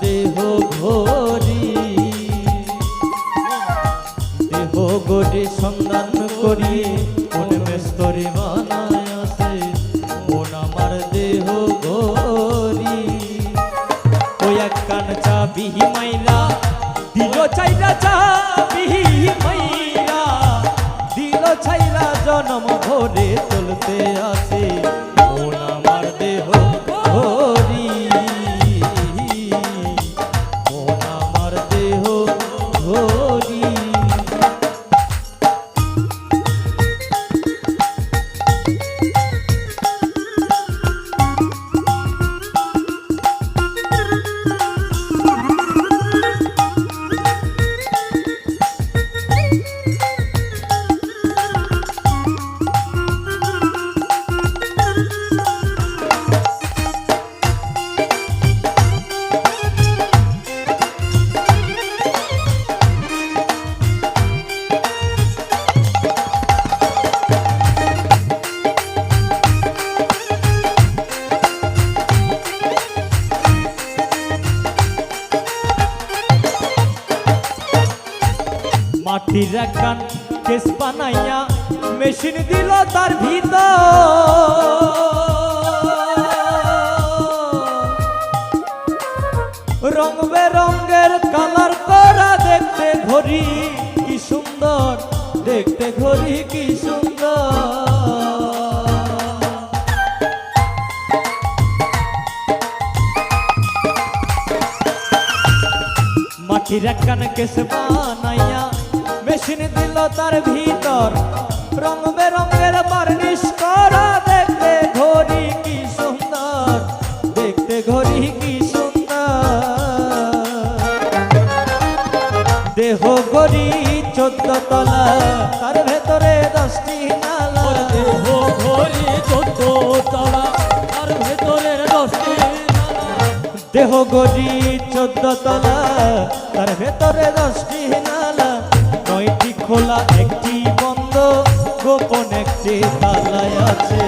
দেহ ঘরি কান কেস বানাইয়া মেশিন দিল তার ভিতর। রং বেরঙ্গের কালার করা দেখতে ঘড়ি, কি সুন্দর, দেখতে ঘড়ি, কি সুন্দর। মাটির কান কেস মেশিন দিল তার ভিতর। রং বেরঙের বার্নিশ করা দেখতে ঘড়ি কি সুন্দর। দেখতে ঘড়ি কি সুন্দর। দেহ ঘড়ি চোদ্দ তলা তার ভেতরে দশটি নালা। দেহ ঘড়ি চোদ্দ তলা আর ভেতরের দশটি দেহ গড়ি চোদ্দ তলা তার ভেতরে দশটি নালা। খোলা একটি বন্ধ গোপন একটি তালায় আছে।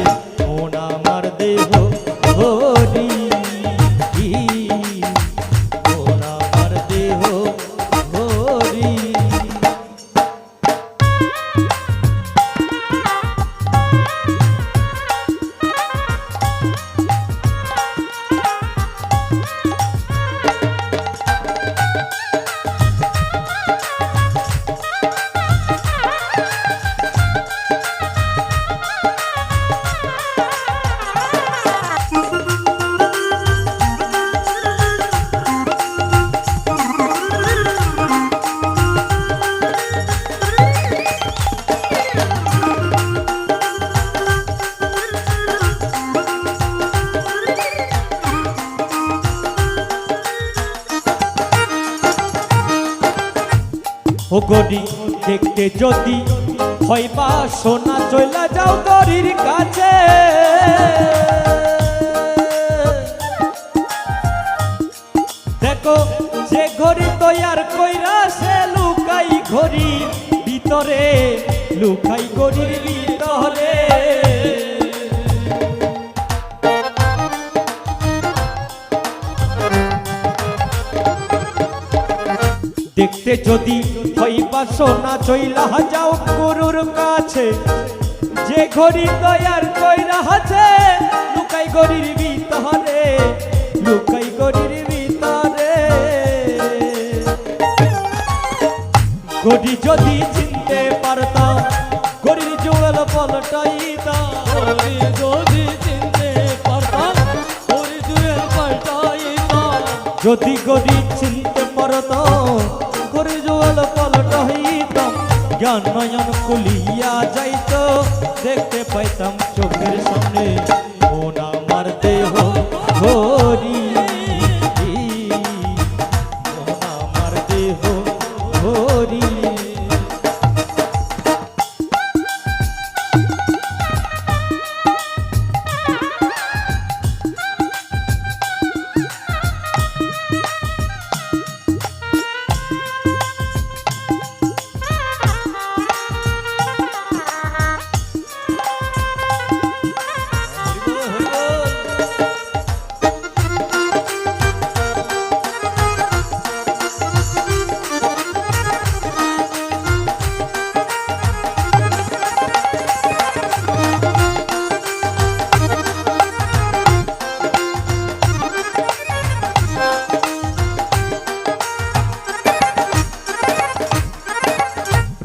গড়ি দেখতে যদি হয় বা সোনা চইলা যাও গড়ির কাছে। দেখো, যে ঘড়ি তৈয়ার কইরা সে লুকাই ঘড়ি ভিতরে, লুকাই ঘড়ির ভিতরে। দেখতে যদি হইবা সোনা চইলা যাও গরুর কাছে যে ঘড়ি তৈয়ার কইরা আছে লুকাই গড়ির ভিতরে লুকাই গড়ির ভিতরে। গড়ি যদি চিনতে পারতাম গড়ির জুয়েল পলটাইতাম ঘড়ি যদি চিনতে পারতাম ঘড়ি জুয়েল পাল্টাইতাম যদি গড়ি চিনতে পারতাম গড়ি জুয়েল পলটাইতাম জ্ঞান নয়ন কুলিয়া যাইত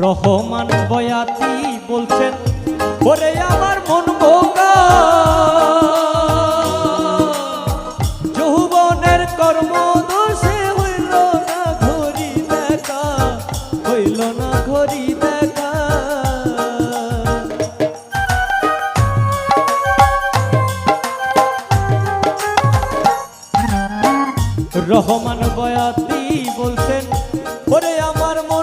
রহমান বয়াতি বলছেন, ওরে আমার মন বোকা। যৌবনের কর্ম দোষে হইল না ঘড়ি দেখা হইল না ঘড়ি দেখা রহমান বয়াতি বলছেন, ওরে আমার মন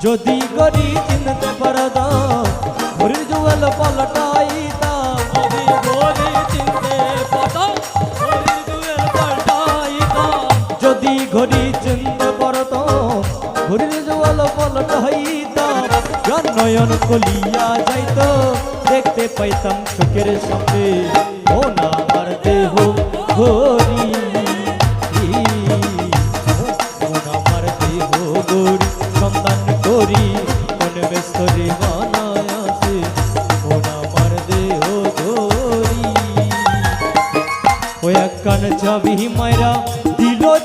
যদি গড়ি চিনতে পারদাম ঘড়ির জুয়াল পাল্টাইতাম যদি ঘড়ি চিনতে পারতাম ঘড়ির জুয়াল পাল্টাইতাম গান নয়ন কলিয়া যাইতো, দেখতে পাইতাম চোখের সামনে ও না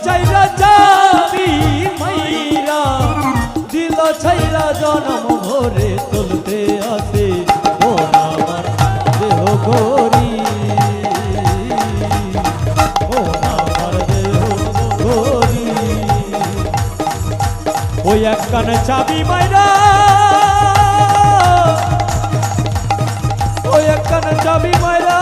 চাইরা চাবি মাইরা, দিল চাইরা জনম ভরে তুলতে আসে ও আমার দেহ গরি ও আমার দেহ গরি ওই এক কান চাবি মাইরা, ওই এক কান চাবি মাইরা